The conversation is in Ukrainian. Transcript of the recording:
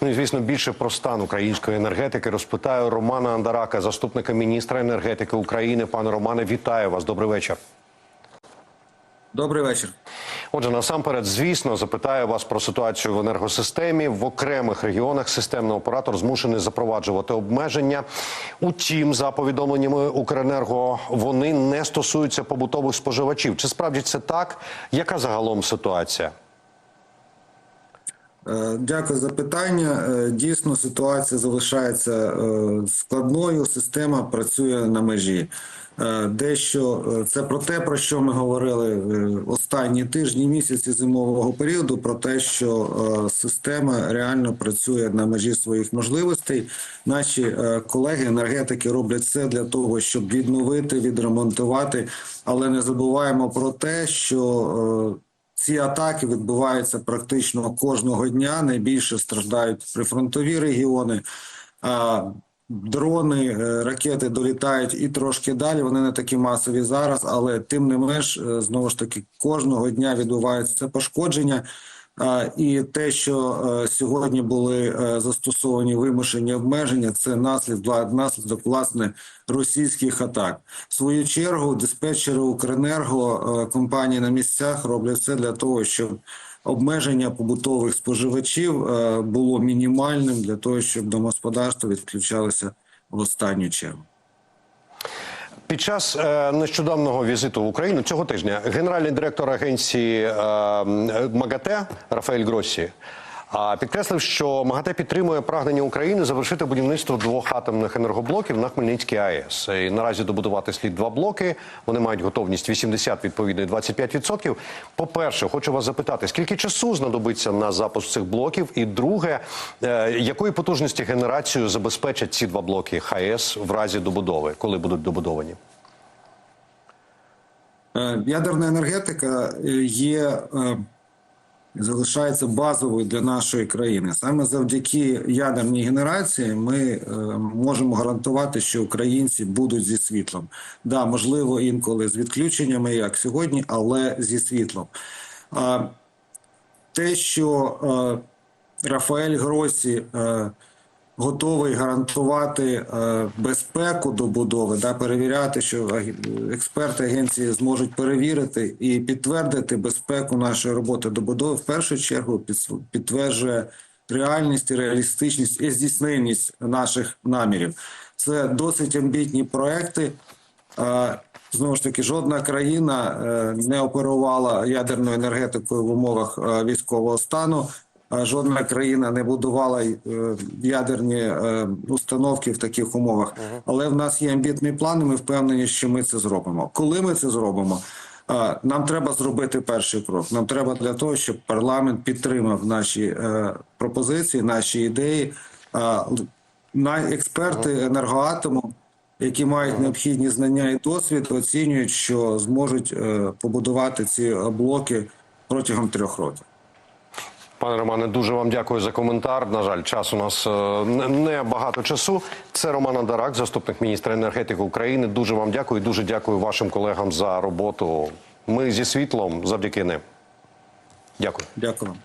Ну і звісно, більше про стан української енергетики розпитаю Романа Андарака, заступника міністра енергетики України. Пане Романе, вітаю вас. Добрий вечір. Добрий вечір. Отже, насамперед, звісно, запитаю вас про ситуацію в енергосистемі. В окремих регіонах системний оператор змушений запроваджувати обмеження. Утім, за повідомленнями Укренерго, вони не стосуються побутових споживачів. Чи справді це так? Яка загалом ситуація? Е, Дякую за питання. Е, Дійсно, ситуація залишається е, складною. Система працює на межі. Дещо це про те, про що ми говорили останні тижні, місяці зимового періоду. Про те, що система реально працює на межі своїх можливостей. Наші колеги енергетики роблять все для того, щоб відновити, відремонтувати, але не забуваємо про те, що ці атаки відбуваються практично кожного дня. Найбільше страждають прифронтові регіони. Дрони, е, ракети долітають і трошки далі. Вони не такі масові зараз, але тим не менш, е, знову ж таки, кожного дня відбувається пошкодження. І те, що е, сьогодні були е, застосовані вимушені обмеження, це наслідок, наслідок власне російських атак. В свою чергу диспетчери Укренерго е, компанії на місцях роблять все для того, щоб обмеження побутових споживачів було мінімальним для того, щоб домогосподарства відключалися в останню чергу. Під час е, нещодавнього візиту в Україну цього тижня генеральний директор агенції е, МАГАТЕ Рафаель Гроссі а, підкреслив, що МАГАТЕ підтримує прагнення України завершити будівництво двох атомних енергоблоків на Хмельницькій АЕС. І наразі добудувати слід два блоки. Вони мають готовність 80, відповідно, і 25%. По-перше, хочу вас запитати, скільки часу знадобиться на запуск цих блоків? І друге, е, якої потужності генерацію забезпечать ці два блоки ХАЕС в разі добудови, коли будуть добудовані? Е, Ядерна енергетика е, є залишається базовою для нашої країни. Саме завдяки ядерній генерації ми е, можемо гарантувати, що українці будуть зі світлом. Да, можливо, інколи з відключеннями, як сьогодні, але зі світлом. А те, що е, Рафаель Гросі е, готовий гарантувати е, безпеку добудови, да, перевіряти, що експерти агенції зможуть перевірити і підтвердити безпеку нашої роботи добудови, в першу чергу підтверджує реальність, реалістичність і здійсненність наших намірів. Це досить амбітні проекти. Е, Знову ж таки, жодна країна е, не оперувала ядерною енергетикою в умовах військового стану. Жодна країна не будувала е, ядерні е, установки в таких умовах. Але в нас є амбітний план, і ми впевнені, що ми це зробимо. Коли ми це зробимо? Нам треба зробити перший крок. Нам треба для того, щоб парламент підтримав наші е, пропозиції, наші ідеї. Е, на експерти енергоатому, які мають необхідні знання і досвід, оцінюють, що зможуть е, побудувати ці блоки протягом трьох років. Пане Романе, дуже вам дякую за коментар. На жаль, час у нас е, не- багато часу. Це Роман Андарак, заступник міністра енергетики України. Дуже вам дякую. Дуже дякую вашим колегам за роботу. Ми зі світлом завдяки ним. Дякую. Дякую. вам.